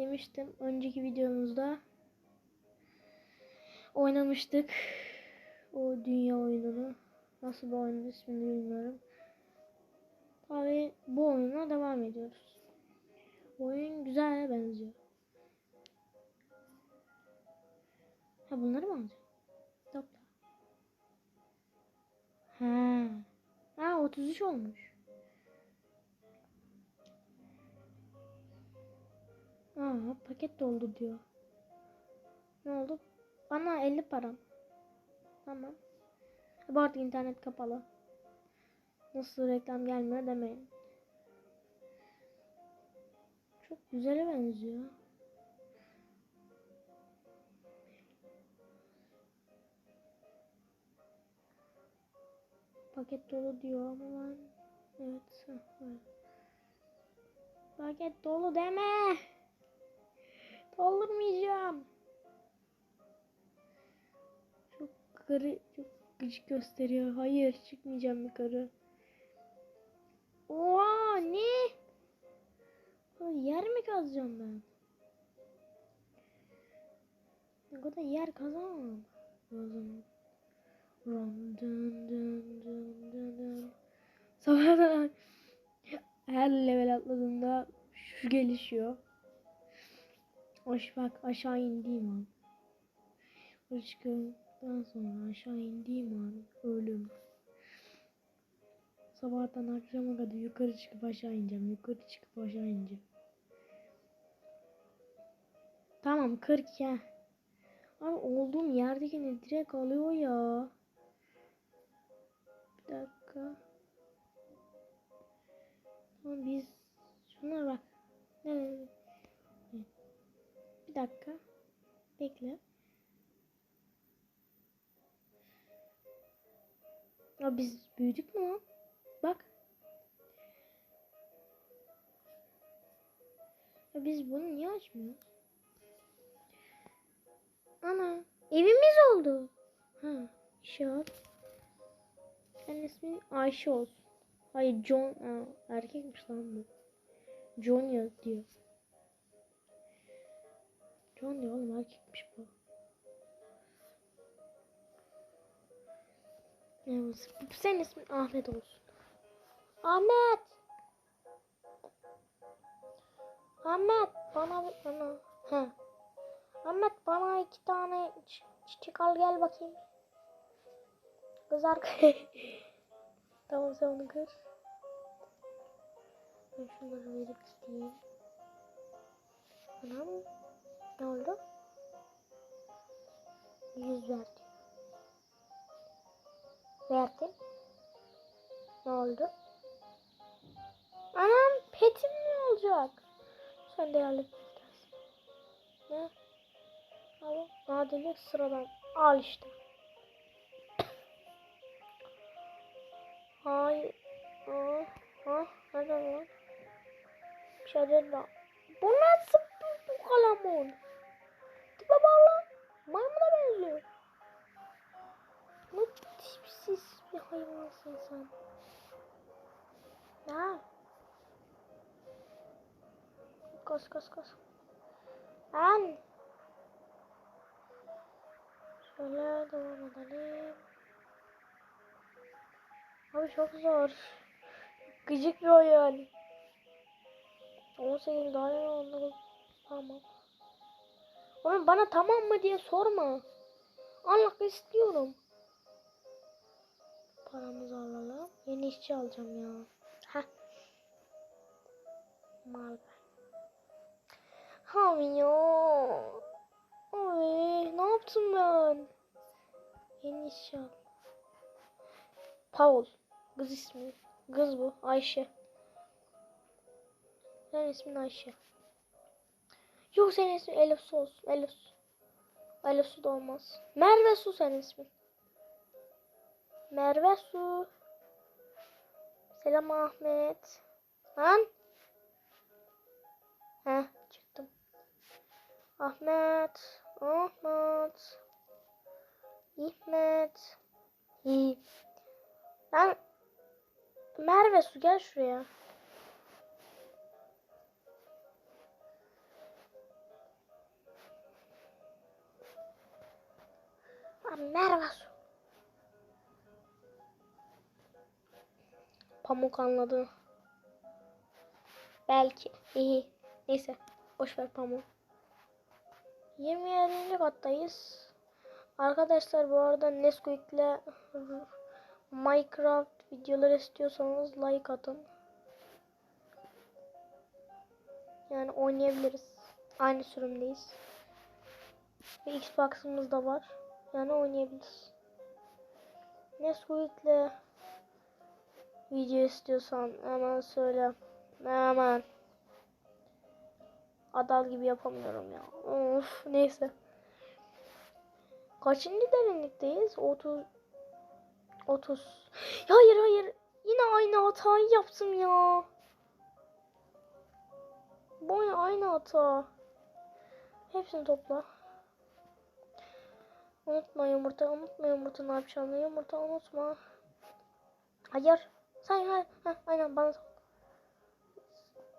demiştim önceki videomuzda oynamıştık o dünya oyununu. Nasıl bir oyunun ismini bilmiyorum. Tabii bu oyuna devam ediyoruz. Oyun güzel benziyor. Ha bunları mı alacağım? Da. Ha. Ha 33 olmuş. Aa paket doldu diyor. Ne oldu? Bana 50 param. Tamam. Bu arada internet kapalı. Nasıl reklam gelmiyor demeyin. Çok güzele benziyor. Paket dolu diyor ama ben evet. Paket dolu deme. Doldurmayacağım. Çok karı çok gıcık gösteriyor. Hayır çıkmayacağım yukarı. Oha ne? Yer mi kazacağım ben? Ne kadar yer kazamam. Lazım. Rum dın dın dın dın dın. Sabahdan her level atladığında şu gelişiyor. Hoş bak aşağı indiğim an. Işıktan sonra aşağı indiğim an ölüm. Sabahtan akşama kadar yukarı çıkıp aşağı ineceğim. Yukarı çıkıp aşağı ineceğim. Tamam 40 ya. Abi olduğum yerdekini direkt alıyor ya. Bir dakika. Tamam biz dakika. Bekle. Ya biz büyüdük mü lan? Bak. Ya biz bunu niye açmıyoruz? Ana evimiz oldu. Ha işe al. Senin ismin Ayşe olsun. Hayır John Aa, erkekmiş lan bu. John diyor. John diyor oğlum erkekmiş bu. Evet, senin ismin Ahmet olsun. Ahmet. Ahmet bana bana. Ha. Ahmet bana iki tane çi- çiçek al gel bakayım. Kız arka. tamam sen onu kır. Ben şunları verip gideyim. Anam. Ne oldu? Yüz verdi. Verdim. Ne oldu? Anam petim ne olacak? Sen değerli tanesın. Ne? Al. Nadirlik sıradan. Al işte. Hayır. Ah, ah, neden lan? Bir şey değil lan. Bu nasıl bu, bu kalamun? Bak lan. Maymuna benziyor. Ne tipsiz bir hayvansın sen. Ya. Koş koş koş. Lan. Şöyle devam edelim. Abi çok zor. Gıcık bir oyun. 18 daha ne oldu? Tamam. Oğlum bana tamam mı diye sorma. Anlık istiyorum. Paramızı alalım. Yeni işçi alacağım ya. Heh. Mal. Abi ya. Abi ne yaptım ben? Yeni işçi al. Paul. Kız ismi. Kız bu. Ayşe. Senin ismin Ayşe. Yok senin ismin Elif Su olsun. Elif Su. Elif Su da olmaz. Merve Su senin ismin. Merve Su. Selam Ahmet. Lan. Heh çıktım. Ahmet. Ahmet. İhmet. İyi. Ben Merve Su gel şuraya. Merhaba. Pamuk anladı. Belki. İyi. Neyse. Boş ver pamuk. 27. kattayız. Arkadaşlar bu arada Nesquik'le Minecraft videoları istiyorsanız like atın. Yani oynayabiliriz. Aynı sürümdeyiz. Ve Xbox'ımız da var. Yani oynayabiliriz. Nesquik'le video istiyorsan hemen söyle. Hemen. Adal gibi yapamıyorum ya. Of neyse. Kaçıncı derinlikteyiz? 30 30. Hayır hayır. Yine aynı hatayı yaptım ya. Bu ne aynı hata. Hepsini topla. Unutma yumurta, unutma yumurta ne yapacağını. Yumurta unutma. Hayır. Sen hayır. Heh, aynen bana sal.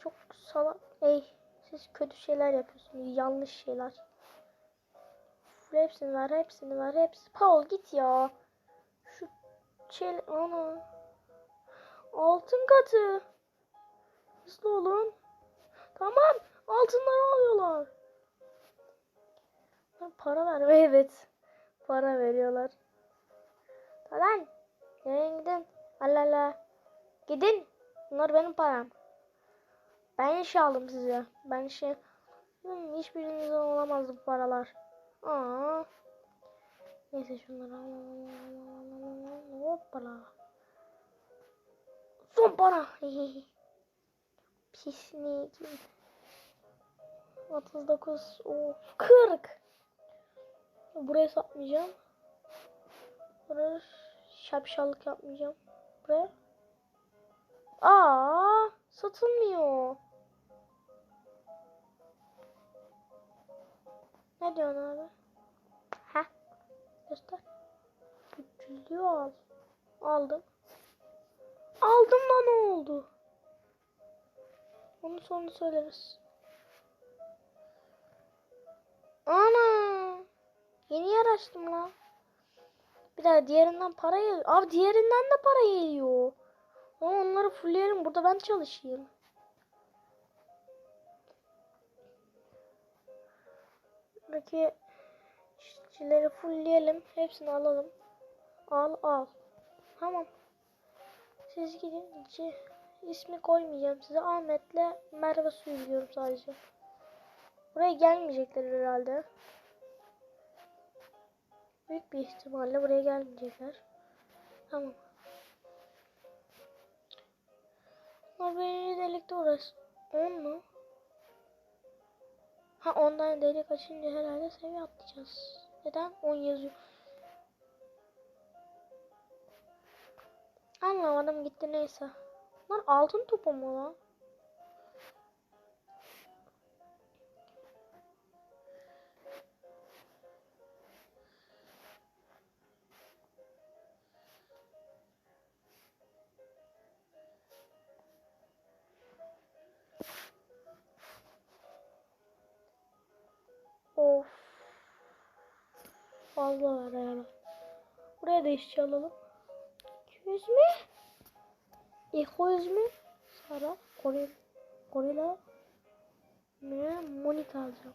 Çok salak. Ey. Siz kötü şeyler yapıyorsunuz. Yanlış şeyler. Hepsini ver, hepsini ver, hepsi. Paul git ya. Şu çel... Ana. Altın katı. Hızlı olun. Tamam. Altınları alıyorlar. Para ver. Evet. Para veriyorlar. Lan. Nereye gidin? Allah Allah. Gidin. Bunlar benim param. Ben iş aldım size. Ben şey... Hmm, hiçbirinizden olamaz bu paralar. Aa. Neyse şunları alalım. Hoppala. Son para. Pislik. 39. Of. 40. Buraya satmayacağım. Buraya şapşallık yapmayacağım. Buraya. Aa, satılmıyor. Ne diyorsun abi? Ha? Göster. 300'lüğü al. Aldım. Aldım da ne oldu? Onu sonra söyleriz. Ana! Yeni yer açtım lan. Bir daha diğerinden para geliyor. Abi diğerinden de para geliyor. Ama onları fullleyelim. Burada ben çalışayım. Buradaki işçileri fullleyelim. Hepsini alalım. Al al. Tamam. Siz gidin. İsmi koymayacağım size. Ahmet'le Merve suyu diyorum sadece. Buraya gelmeyecekler herhalde. Büyük bir ihtimalle buraya gelmeyecekler. Tamam. Bunlar birinci delikte orası. 10 mu? Ha ondan delik açınca herhalde seviye atlayacağız. Neden? 10 yazıyor. Anlamadım gitti neyse. Bunlar altın topu mu lan? Of. Var yani. Buraya da işçi alalım. 200 mü? İki mü? Sara. Goril. Gorila. Ne? Monika alacağım.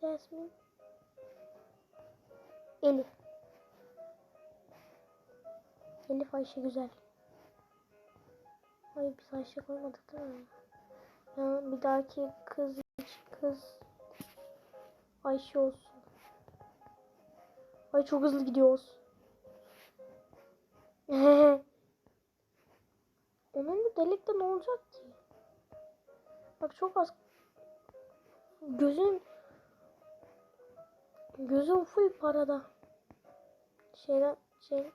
Jasmine. Elif. Elif Ayşe güzel. Hayır biz Ayşe koymadık değil mi? Ya bir dahaki kız kız Ayşe olsun. Ay çok hızlı gidiyoruz. Onun bu delikte ne olacak ki? Bak çok az. Gözün gözün full parada. Şeyden şey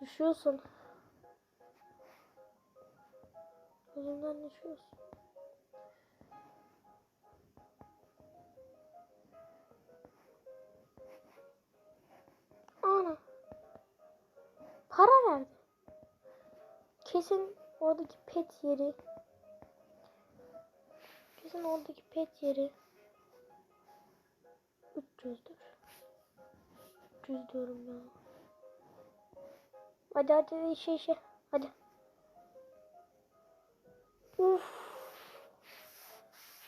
düşüyorsun. Gözümden düşüyorsun. Ana. Para verdi. Kesin oradaki pet yeri. Kesin oradaki pet yeri. 300'dür. 300 diyorum ya. Hadi hadi şey şey. Hadi. Uf.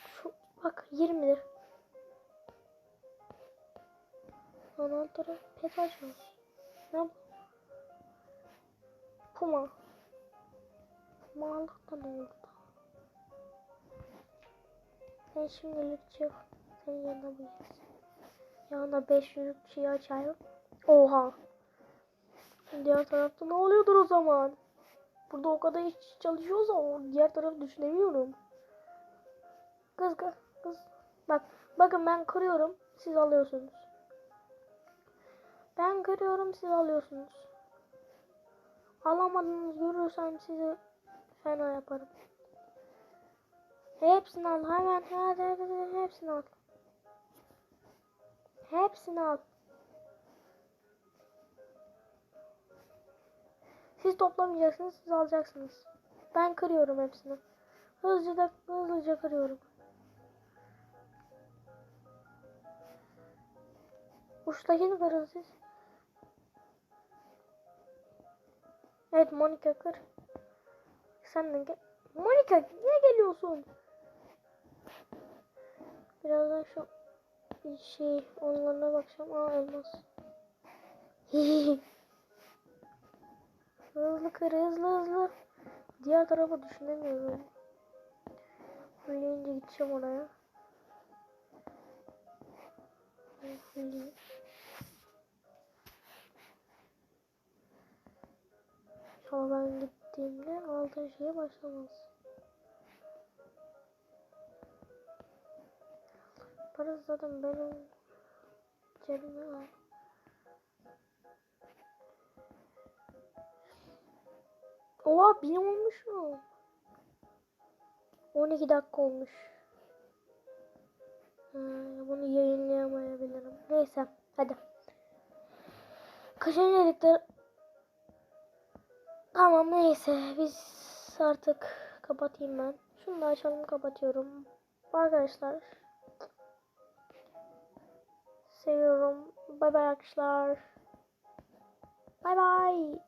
Şu, bak 20 lira. Anahtarı açmaz. Ne bu? Puma. Pumalık da ne oldu? Sen şimdilik çık. Senin yanına bu gelsin. Yanına 500 şey açayım. Oha. Diğer tarafta ne oluyordur o zaman? Burada o kadar iş çalışıyorsa o diğer tarafı düşünemiyorum. Kız kız. Bak bakın ben kırıyorum siz alıyorsunuz. Ben kırıyorum siz alıyorsunuz. Alamadığınız görürsem sizi fena yaparım. Hepsini al hemen hadi hadi hadi hepsini al. Hepsini al. Siz toplamayacaksınız, siz alacaksınız. Ben kırıyorum hepsini. Hızlıca hızlıca kırıyorum. Uçtakini kırın siz. Evet Monika kır. Sen de gel. Monika niye geliyorsun? Birazdan şu bir şey onlarına bakacağım. Aa elmas. hızlı kır hızlı hızlı. Diğer tarafa düşünemiyorum. Fulleyince gideceğim oraya. Fulleyim. Sonra ben gittiğimde aldığın şeye başlamaz. Parası zaten benim cebimde var. Oha benim olmuş mu? 12 dakika olmuş. Ha, bunu yayınlayamayabilirim. Neyse hadi. Kaçıncı editler? Tamam neyse biz artık kapatayım ben. Şunu da açalım kapatıyorum. Arkadaşlar. Seviyorum. Bay bay arkadaşlar. Bay bay.